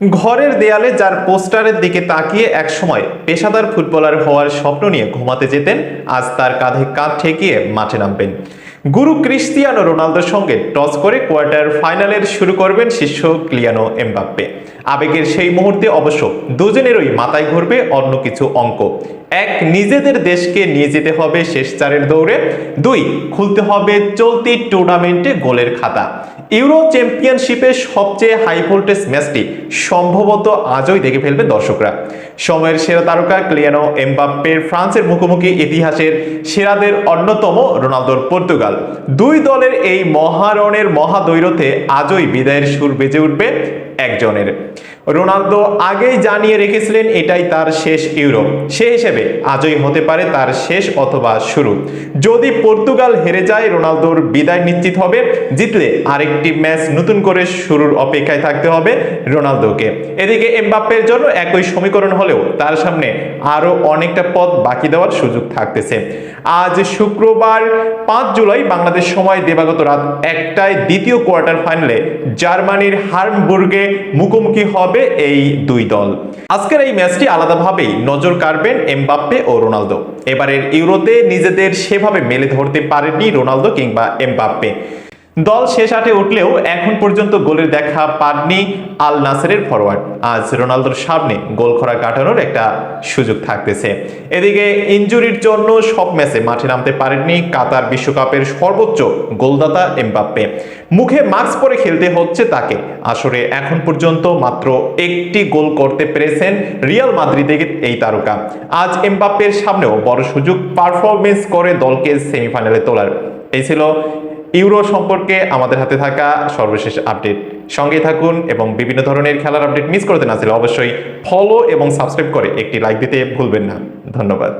ঘরের দেয়ালে যার পোস্টারের দিকে তাকিয়ে একসময় পেশাদার ফুটবলার হওয়ার স্বপ্ন নিয়ে ঘুমাতে যেতেন, আজ তার কাঁধে কাঁধ ঠেকিয়ে মাঠে নামবেন। গুরু ক্রিস্তিয়ানো রোনালদোর সঙ্গে টস করে কোয়ার্টার ফাইনালের শুরু করবেন শিষ্য ক্লিয়ানো এমবাপ্পে। আবেগের সেই মুহূর্তে অবশ্য দুজনেরই মাথায় ঘুরবে অন্য কিছু অঙ্ক। এক, নিজেদের দেশকে নিয়ে যেতে হবে শেষ চারের দৌড়ে। দুই, খুলতে হবে চলতি টুর্নামেন্টে গোলের খাতা। ইউরো চ্যাম্পিয়নশিপের সবচেয়ে হাই ভোল্টেজ ম্যাচটি সম্ভবত আজই দেখে ফেলবে দর্শকরা। সময়ের সেরা তারকা ক্লিয়ানো এমবাপ্পের ফ্রান্সের মুখোমুখি ইতিহাসের সেরাদের অন্যতম রোনালদোর পর্তুগাল। দুই দলের এই মহারণের মহাদৈরথে আজই বিদায়ের সুর বেজে উঠবে একজনের। রোনালদো আগেই জানিয়ে রেখেছিলেন এটাই তার শেষ ইউরো। সে হিসেবে আজই হতে পারে তার শেষ অথবা শুরু। যদি পর্তুগাল হেরে যায়, রোনালদোর বিদায় নিশ্চিত হবে। জিতলে আরেকটি ম্যাচ নতুন করে শুরুর অপেক্ষায় থাকতে হবে রোনালদোকে। এদিকে এমবাপ্পের জন্য একই সমীকরণ হলেও তার সামনে আরও অনেকটা পথ বাকি দেওয়ার সুযোগ থাকতেছে। আজ শুক্রবার পাঁচ জুলাই বাংলাদেশ সময় দেবাগত রাত একটায় দ্বিতীয় কোয়ার্টার ফাইনালে জার্মানির হার্মবুর্গে মুখোমুখি হবে এই দুই দল। আজকের এই ম্যাচটি আলাদাভাবেই নজর কাড়বেন এমবাপ্পে ও রোনালদো। এবারের ইউরোতে নিজেদের সেভাবে মেলে ধরতে পারেননি রোনালদো কিংবা এমবাপ্পে। দল শেষ আটে উঠলেও এখন পর্যন্ত গোলের দেখা পাননি আল নাসেরের ফরওয়ার্ড আজ রোনালদোর সামনে গোল খরা কাটানোর একটা সুযোগ থাকতেছে। এদিকে ইনজুরির জন্য সব ম্যাচে মাঠে নামতে পারেননি কাতার বিশ্বকাপের সর্বোচ্চ গোলদাতা এমবাপ্পে। মুখে মাস্ক পরে খেলতে হচ্ছে তাকে। আসরে এখন পর্যন্ত মাত্র একটি গোল করতে পেরেছেন রিয়াল মাদ্রিদের এই তারকা। আজ এমবাপ্পের সামনেও বড় সুযোগ পারফরমেন্স করে দলকে সেমিফাইনালে তোলার। এই ছিল ইউরো সম্পর্কে আমাদের হাতে থাকা সর্বশেষ আপডেট। সঙ্গে থাকুন এবং বিভিন্ন ধরনের খেলার আপডেট মিস করতে না চাইলে অবশ্যই ফলো এবং সাবস্ক্রাইব করে একটি লাইক দিতে ভুলবেন না। ধন্যবাদ।